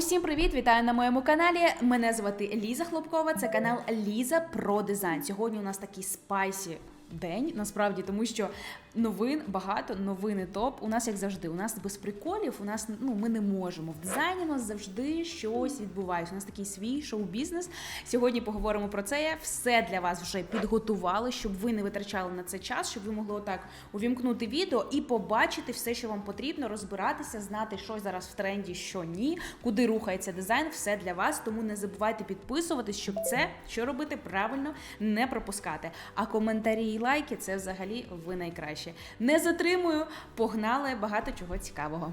Усім привіт! Вітаю на моєму каналі. Мене звати Ліза Хлопкова. Це канал Ліза про дизайн. Сьогодні у нас такий спайсі день, насправді, тому що новин багато, новини топ. У нас як завжди. У нас без приколів. У нас ну ми не можемо. В дизайні у нас завжди щось відбувається. У нас такий свій шоу-бізнес. Сьогодні поговоримо про це. Все для вас вже підготувала, щоб ви не витрачали на це час, щоб ви могли отак увімкнути відео і побачити все, що вам потрібно, розбиратися, знати, що зараз в тренді, що ні, куди рухається дизайн. Все для вас. Тому не забувайте підписуватись, щоб це що робити правильно не пропускати. А коментарі і лайки це взагалі ви найкраще. Не затримую, погнали багато чого цікавого.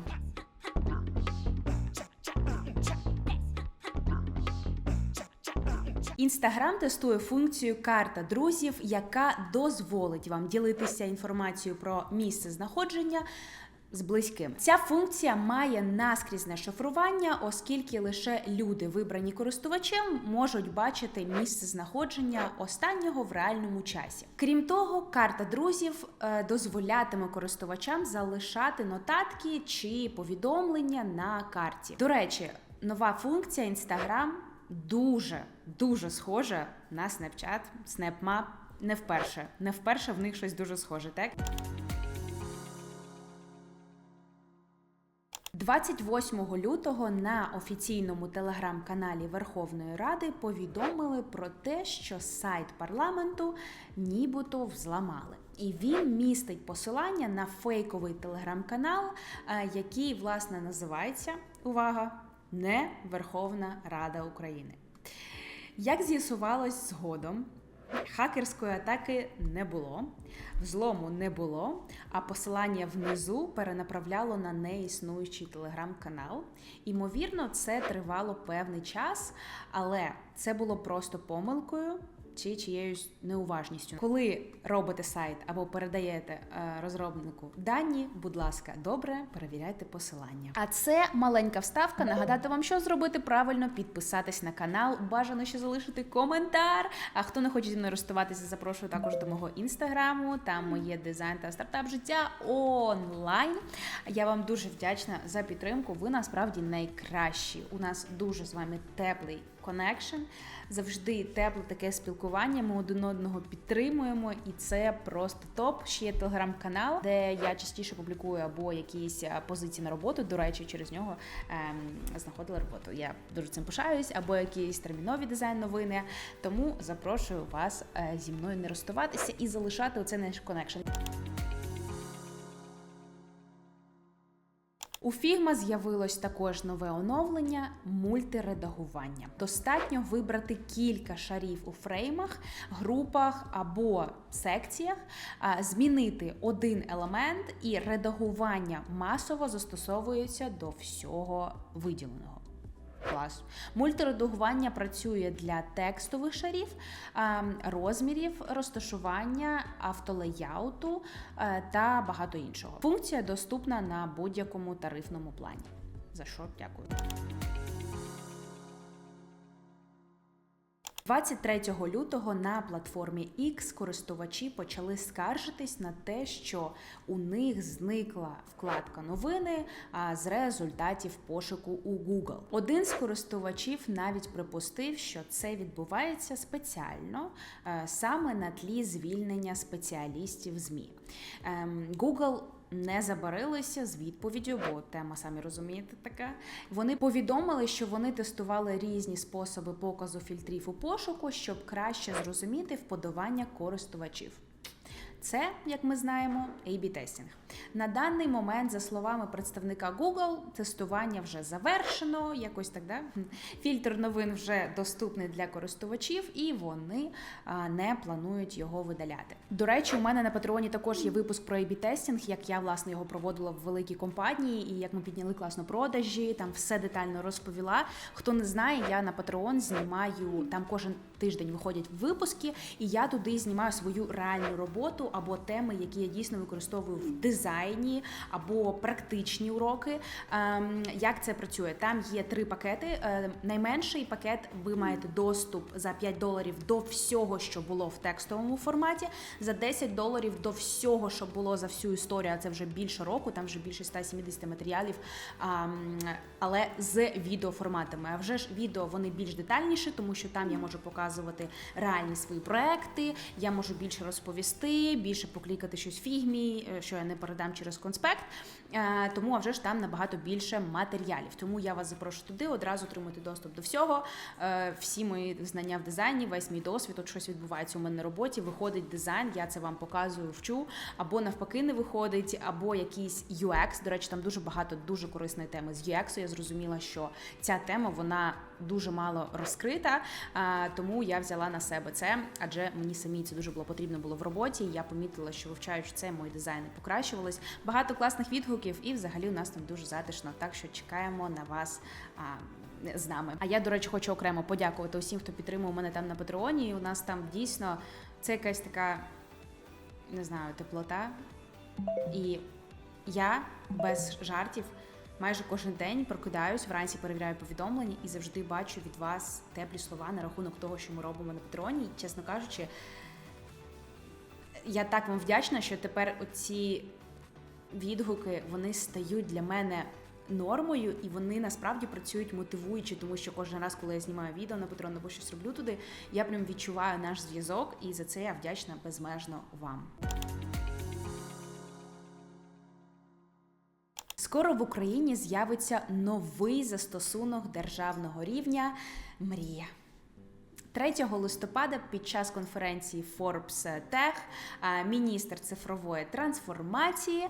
Інстаграм тестує функцію карта друзів, яка дозволить вам ділитися інформацією про місце знаходження. З близьким ця функція має наскрізне шифрування, оскільки лише люди, вибрані користувачем, можуть бачити місце знаходження останнього в реальному часі. Крім того, карта друзів е, дозволятиме користувачам залишати нотатки чи повідомлення на карті. До речі, нова функція Instagram дуже дуже схожа на Snapchat, SnapMap. Не вперше, не вперше в них щось дуже схоже, так? 28 лютого на офіційному телеграм-каналі Верховної Ради повідомили про те, що сайт парламенту нібито взламали. І він містить посилання на фейковий телеграм-канал, е, який власне називається увага не Верховна Рада України. Як з'ясувалось згодом, хакерської атаки не було, взлому не було, а посилання внизу перенаправляло на неіснуючий телеграм-канал. Імовірно, це тривало певний час, але це було просто помилкою. Чи чиєюсь неуважністю, коли робите сайт або передаєте е, розробнику дані, будь ласка, добре перевіряйте посилання. А це маленька вставка. Нагадати вам, що зробити правильно, підписатись на канал. Бажано ще залишити коментар. А хто не хоче зі мною розставатися, запрошую також до мого інстаграму. Там моє дизайн та стартап життя онлайн. Я вам дуже вдячна за підтримку. Ви насправді найкращі. У нас дуже з вами теплий коннекшн. Завжди тепле таке спілкування. Ми один одного підтримуємо, і це просто топ. Ще є телеграм-канал, де я частіше публікую або якісь е, позиції на роботу. До речі, через нього ем, знаходила роботу. Я дуже цим пишаюсь, або якісь термінові дизайн-новини. Тому запрошую вас е, зі мною не розставатися і залишати оце наш коннекшн. У Figma з'явилось також нове оновлення мультиредагування. Достатньо вибрати кілька шарів у фреймах, групах або секціях, змінити один елемент, і редагування масово застосовується до всього виділеного. Клас. Мультиредагування працює для текстових шарів, розмірів, розташування, автолеяуту е, та багато іншого. Функція доступна на будь-якому тарифному плані. За що дякую. 23 лютого на платформі X користувачі почали скаржитись на те, що у них зникла вкладка новини з результатів пошуку у Google. Один з користувачів навіть припустив, що це відбувається спеціально саме на тлі звільнення спеціалістів ЗМІ. Ем, Google не забарилися з відповіддю, бо тема, самі розумієте, така. Вони повідомили, що вони тестували різні способи показу фільтрів у пошуку, щоб краще зрозуміти вподобання користувачів. Це, як ми знаємо, A-B тестінг. На даний момент, за словами представника Google, тестування вже завершено. Якось так, да? Фільтр новин вже доступний для користувачів, і вони не планують його видаляти. До речі, у мене на Патреоні також є випуск про A-B тестінг, як я власне його проводила в великій компанії, і як ми підняли класно продажі. Там все детально розповіла. Хто не знає, я на Patreon знімаю там кожен тиждень виходять випуски, і я туди знімаю свою реальну роботу або теми, які я дійсно використовую в дизайні дизайні або практичні уроки. Ем, Як це працює? Там є три пакети. Е, Найменший пакет ви маєте доступ за 5 доларів до всього, що було в текстовому форматі, за 10 доларів до всього, що було за всю історію. А це вже більше року, там вже більше 170 матеріалів, але з відеоформатами. А вже ж відео вони більш детальніші, тому що там я можу показувати реальні свої проекти, я можу більше розповісти, більше поклікати щось в фігмі, е, що я не передам через конспект. Е, Тому а вже ж там набагато більше матеріалів. Тому я вас запрошую туди, одразу отримати доступ до всього. Е, Всі мої знання в дизайні, весь мій досвід, от щось відбувається у мене на роботі. Виходить дизайн, я це вам показую, вчу, або навпаки не виходить, або якийсь UX. До речі, там дуже багато дуже корисної теми з UX. Я зрозуміла, що ця тема вона дуже мало розкрита. Тому я взяла на себе це, адже мені самі це дуже було потрібно було в роботі. Я помітила, що вивчаючи це, мої дизайни покращувались. Багато класних відгуків, і взагалі у нас там дуже затишно. Так що чекаємо на вас. А, з нами. А я, до речі, хочу окремо подякувати усім, хто підтримував мене там на Патреоні. У нас там дійсно це якась така, не знаю, теплота. І я без жартів майже кожен день прокидаюсь, вранці перевіряю повідомлення і завжди бачу від вас теплі слова на рахунок того, що ми робимо на Патреоні. І, чесно кажучи, я так вам вдячна, що тепер оці відгуки вони стають для мене нормою, і вони насправді працюють мотивуючи, тому що кожен раз, коли я знімаю відео на Патреон або щось роблю туди, я прям відчуваю наш зв'язок, і за це я вдячна безмежно вам. Скоро в Україні з'явиться новий застосунок державного рівня Мрія. 3 листопада під час конференції Forbes Tech е, міністр цифрової трансформації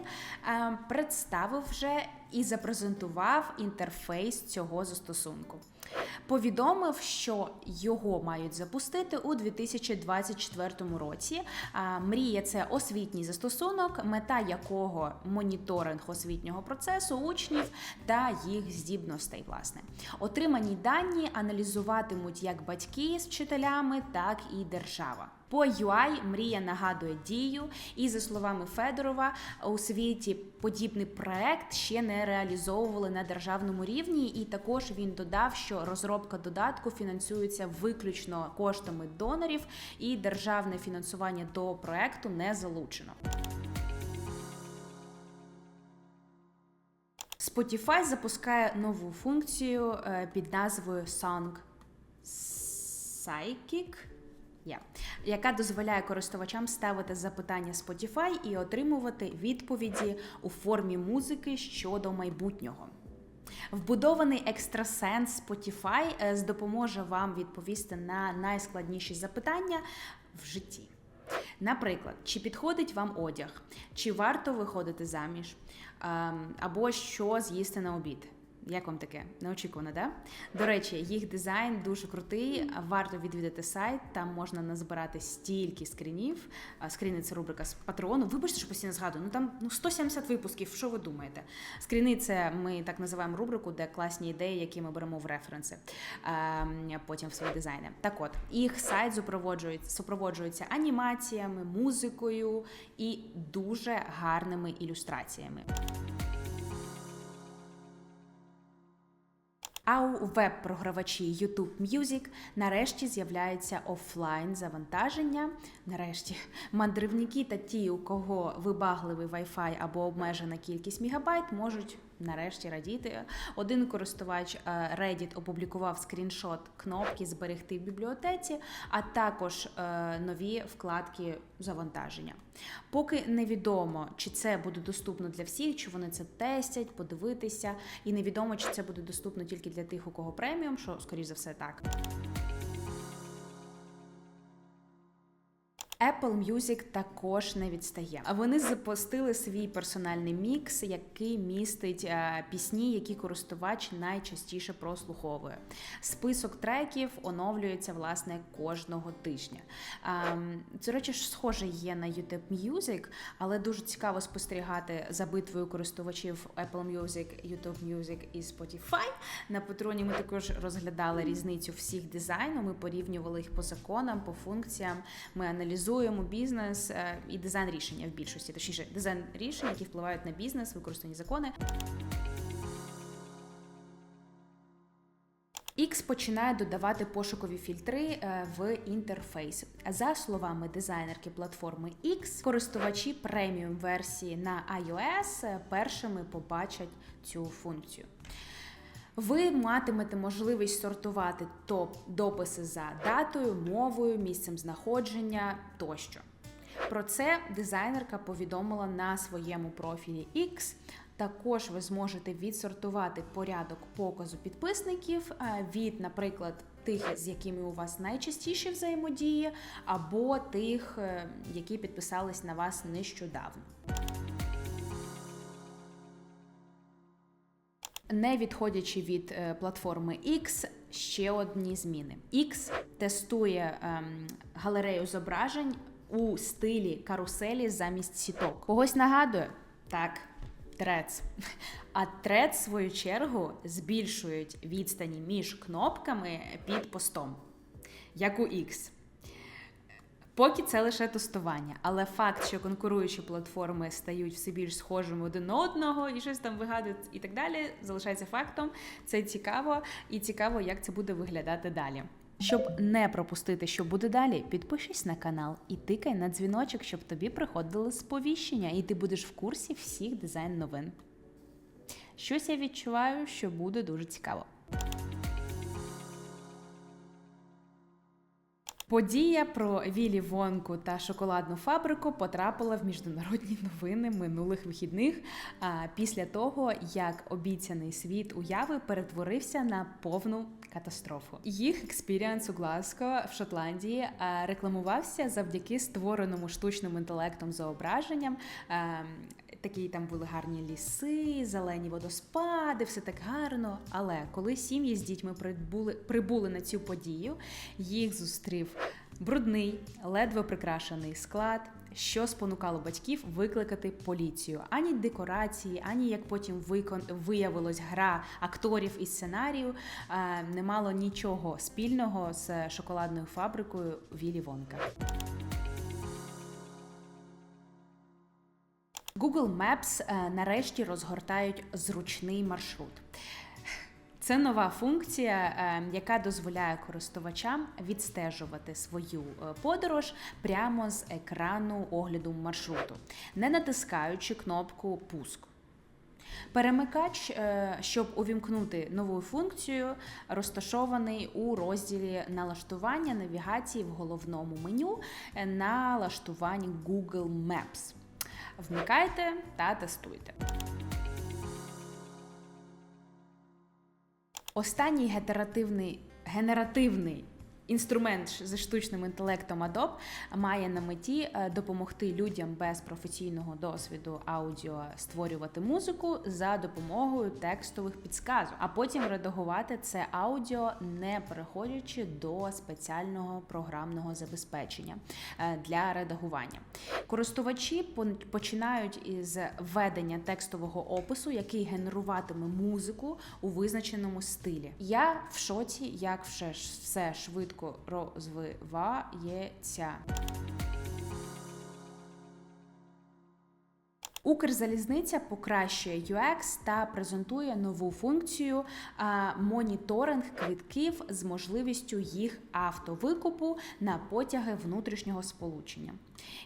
е, представив вже і запрезентував інтерфейс цього застосунку. Повідомив, що його мають запустити у 2024 році. Мрія це освітній застосунок, мета якого моніторинг освітнього процесу учнів та їх здібностей. Власне, отримані дані аналізуватимуть як батьки з вчителями, так і держава. По UI мрія нагадує дію, і за словами Федорова, у світі подібний проект ще не реалізовували на державному рівні. І також він додав, що розробка додатку фінансується виключно коштами донорів, і державне фінансування до проекту не залучено. Spotify запускає нову функцію е, під назвою Song Psychic. Yeah. яка дозволяє користувачам ставити запитання Spotify і отримувати відповіді у формі музики щодо майбутнього. Вбудований екстрасенс Spotify е, допоможе вам відповісти на найскладніші запитання в житті. Наприклад, чи підходить вам одяг, чи варто виходити заміж, ем, або що з'їсти на обід. Як вам таке? Неочікувано, да? До речі, їх дизайн дуже крутий. Варто відвідати сайт. Там можна назбирати стільки скрінів. Скріни це рубрика з патрону. Вибачте, що постійно згадую. Ну там ну 170 випусків. Що ви думаєте? Скріни це ми так називаємо рубрику, де класні ідеї, які ми беремо в референси потім в свої дизайни. Так от їх сайт супроводжується анімаціями, музикою і дуже гарними ілюстраціями. А у веб-програвачі YouTube Music нарешті з'являється офлайн завантаження. Нарешті мандрівники та ті, у кого вибагливий Wi-Fi або обмежена кількість мегабайт, можуть нарешті радіти. Один користувач е, Reddit опублікував скріншот кнопки Зберегти в бібліотеці, а також е, нові вкладки завантаження. Поки невідомо, чи це буде доступно для всіх, чи вони це тестять, подивитися, і невідомо, чи це буде доступно тільки для тих, у кого преміум, що скоріш за все так. Apple Music також не відстає. Вони запустили свій персональний мікс, який містить е, пісні, які користувач найчастіше прослуховує. Список треків оновлюється власне кожного тижня. Ем, Це речі ж схоже є на YouTube Music, але дуже цікаво спостерігати за битвою користувачів Apple Music, YouTube Music і Spotify. На патроні ми також розглядали різницю всіх дизайну. Ми порівнювали їх по законам, по функціям. Ми аналізували оптимізуємо бізнес е, і дизайн рішення в більшості, точніше, дизайн рішень, які впливають на бізнес, використані закони. X починає додавати пошукові фільтри е, в інтерфейс. За словами дизайнерки платформи X, користувачі преміум версії на iOS е, першими побачать цю функцію. Ви матимете можливість сортувати топ дописи за датою, мовою, місцем знаходження тощо. Про це дизайнерка повідомила на своєму профілі X. Також ви зможете відсортувати порядок показу підписників е, від, наприклад, тих, з якими у вас найчастіше взаємодії, або тих, е, які підписались на вас нещодавно. Не відходячи від е, платформи X, ще одні зміни. X тестує ем, галерею зображень у стилі каруселі замість сіток. Когось нагадує? Так, Threads. А Threads, в свою чергу, збільшують відстані між кнопками під постом, як у X. Поки це лише тестування, але факт, що конкуруючі платформи стають все більш схожими один на одного і щось там вигадують і так далі, залишається фактом. Це цікаво, і цікаво, як це буде виглядати далі. Щоб не пропустити, що буде далі, підпишись на канал і тикай на дзвіночок, щоб тобі приходили сповіщення, і ти будеш в курсі всіх дизайн новин. Щось я відчуваю, що буде дуже цікаво. Подія про Вілі Вонку та шоколадну фабрику потрапила в міжнародні новини минулих вихідних а, після того, як обіцяний світ уяви перетворився на повну катастрофу. Їх експіріанс у Глазго в Шотландії рекламувався завдяки створеному штучним інтелектом зображенням. Такі там були гарні ліси, зелені водоспади, все так гарно. Але коли сім'ї з дітьми прибули, прибули на цю подію, їх зустрів брудний, ледве прикрашений склад, що спонукало батьків викликати поліцію. Ані декорації, ані як потім викон... виявилось гра акторів і сценарію, е, не мало нічого спільного з шоколадною фабрикою Вілі Вонка. Google Maps е, нарешті розгортають зручний маршрут. Це нова функція, е, яка дозволяє користувачам відстежувати свою е, подорож прямо з екрану огляду маршруту, не натискаючи кнопку Пуск. Перемикач, щоб увімкнути нову функцію, розташований у розділі налаштування навігації в головному меню налаштувань Google Maps. Вмикайте та тестуйте. Останній генеративний, генеративний інструмент зі штучним інтелектом Adobe має на меті е, допомогти людям без професійного досвіду аудіо створювати музику за допомогою текстових підсказок, а потім редагувати це аудіо, не переходячи до спеціального програмного забезпечення е, для редагування. Користувачі починають із введення текстового опису, який генеруватиме музику у визначеному стилі. Я в шоці, як все, все швидко розвивається. Укрзалізниця покращує UX та презентує нову функцію моніторинг квитків з можливістю їх автовикупу на потяги внутрішнього сполучення.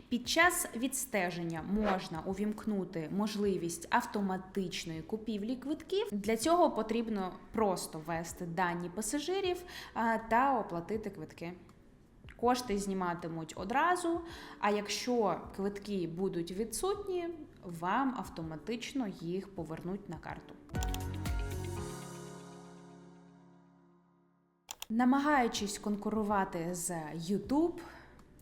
Під час відстеження можна увімкнути можливість автоматичної купівлі квитків. Для цього потрібно просто ввести дані пасажирів та оплатити квитки. Кошти зніматимуть одразу, а якщо квитки будуть відсутні, вам автоматично їх повернуть на карту. Намагаючись конкурувати з YouTube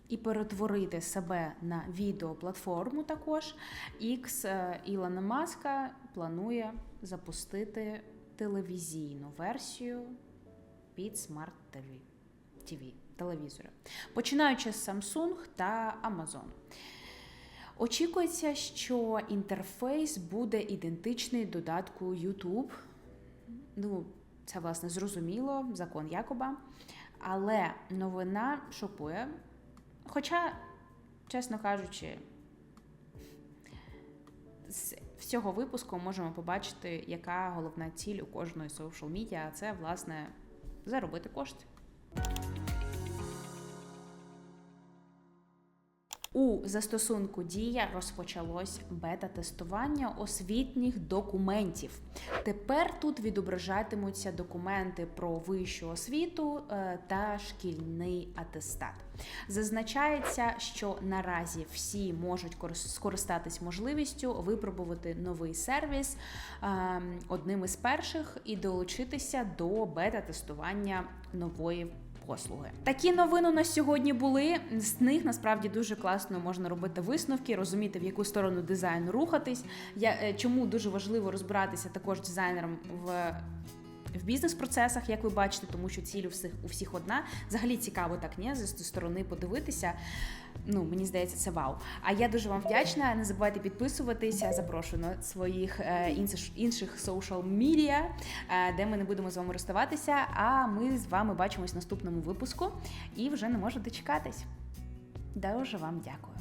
і перетворити себе на відеоплатформу також, X е, Ілона Маска планує запустити телевізійну версію під Smart TV. Телевізори, починаючи з Samsung та Amazon. Очікується, що інтерфейс буде ідентичний додатку YouTube. Ну, це власне зрозуміло, закон Якоба. Але новина шокує. Хоча чесно кажучи, з всього випуску можемо побачити, яка головна ціль у кожної media, а це, власне, заробити кошти. У застосунку Дія розпочалось бета-тестування освітніх документів. Тепер тут відображатимуться документи про вищу освіту е, та шкільний атестат. Зазначається, що наразі всі можуть корис- скористатись можливістю випробувати новий сервіс е, одним із перших і долучитися до бета-тестування нової послуги. Такі новини у сьогодні були. З них насправді дуже класно можна робити висновки, розуміти в яку сторону дизайну рухатись. Я е, чому дуже важливо розбиратися також дизайнером в. В бізнес-процесах, як ви бачите, тому що ціль у всіх у всіх одна. Взагалі цікаво так ні, з сторони подивитися. Ну мені здається, це вау. А я дуже вам вдячна. Не забувайте підписуватися. Запрошую на своїх е, інших social media, е, де ми не будемо з вами розставатися. А ми з вами бачимось в наступному випуску і вже не можу дочекатись. Дуже вам дякую.